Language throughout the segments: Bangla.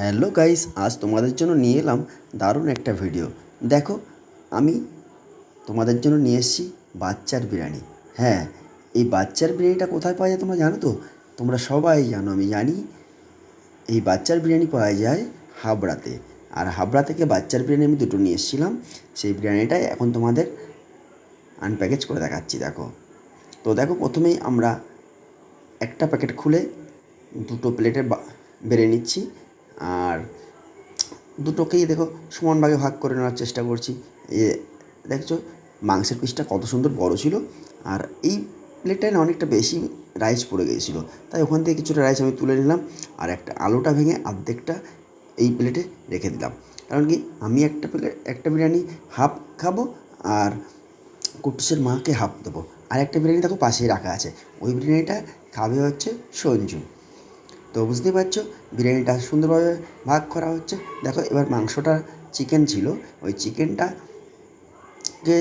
হ্যালো গাইস, আজ তোমাদের জন্য নিয়ে এলাম দারুণ একটা ভিডিও। দেখো, আমি তোমাদের জন্য নিয়ে এসেছি বাচ্চার বিরিয়ানি। হ্যাঁ এই বাচ্চার বিরিয়ানিটা কোথায় পাওয়া যায় তোমরা জানো তো? তোমরা সবাই জানো, আমি জানি এই বাচ্চার বিরিয়ানি পাওয়া যায় হাবড়াতে। আর হাবড়া থেকে বাচ্চার বিরিয়ানি আমি দুটো নিয়ে এসেছিলাম। সেই বিরিয়ানিটাই এখন তোমাদের আনপ্যাকেজ করে দেখাচ্ছি, দেখো। তো দেখো, প্রথমেই আমরা একটা প্যাকেট খুলে দুটো প্লেটে বেড়ে নিচ্ছি। আর দুটোকেই দেখো সমান ভাগে ভাগ করে নেওয়ার চেষ্টা করছি। এ, দেখছ, মাংসের পিসটা কত সুন্দর বড় ছিল, আর এই প্লেটটায় না অনেকটা বেশি রাইস পড়ে গিয়েছিল। তাই ওখান থেকে কিছুটা রাইস আমি তুলে নিলাম, আর একটা আলুটা ভেঙে অর্ধেকটা এই প্লেটে রেখে দিলাম। কারণ কি, আমি একটা প্লেট একটা বিরিয়ানি হাফ খাব, আর কুটুসের মাকে হাফ দেবো। আর একটা বিরিয়ানি দেখো পাশেই রাখা আছে, ওই বিরিয়ানিটা খাবে হচ্ছে সঞ্জু। তো বুঝতেই পারছ, বিরিয়ানিটা সুন্দরভাবে ভাগ করা হচ্ছে। দেখো, এবার মাংসটা চিকেন ছিল। ওই চিকেনটাকে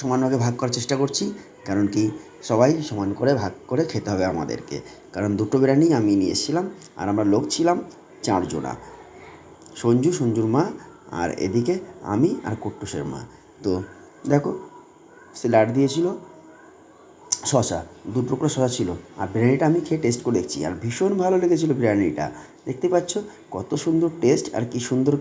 সমানভাবে ভাগ করার চেষ্টা করছি, কারণ কি সবাই সমান করে ভাগ করে খেতে হবে আমাদেরকে। কারণ দুটো বিরিয়ানি আমি নিয়ে এসেছিলাম, আর আমরা লোক ছিলাম চারজনা। সঞ্জু, সঞ্জুর মা, আর এদিকে আমি আর কুট্টুসের মা। তো দেখো, স্যালাড দিয়েছিল শশা দু টুকরো শশা ছিল আর বিরিয়ানিটা আমি খেয়ে টেস্ট করে দেখছি আর ভীষণ ভালো লেগেছিলো বিরিয়ানিটা। দেখতে পাচ্ছ কত সুন্দর টেস্ট আর কি সুন্দর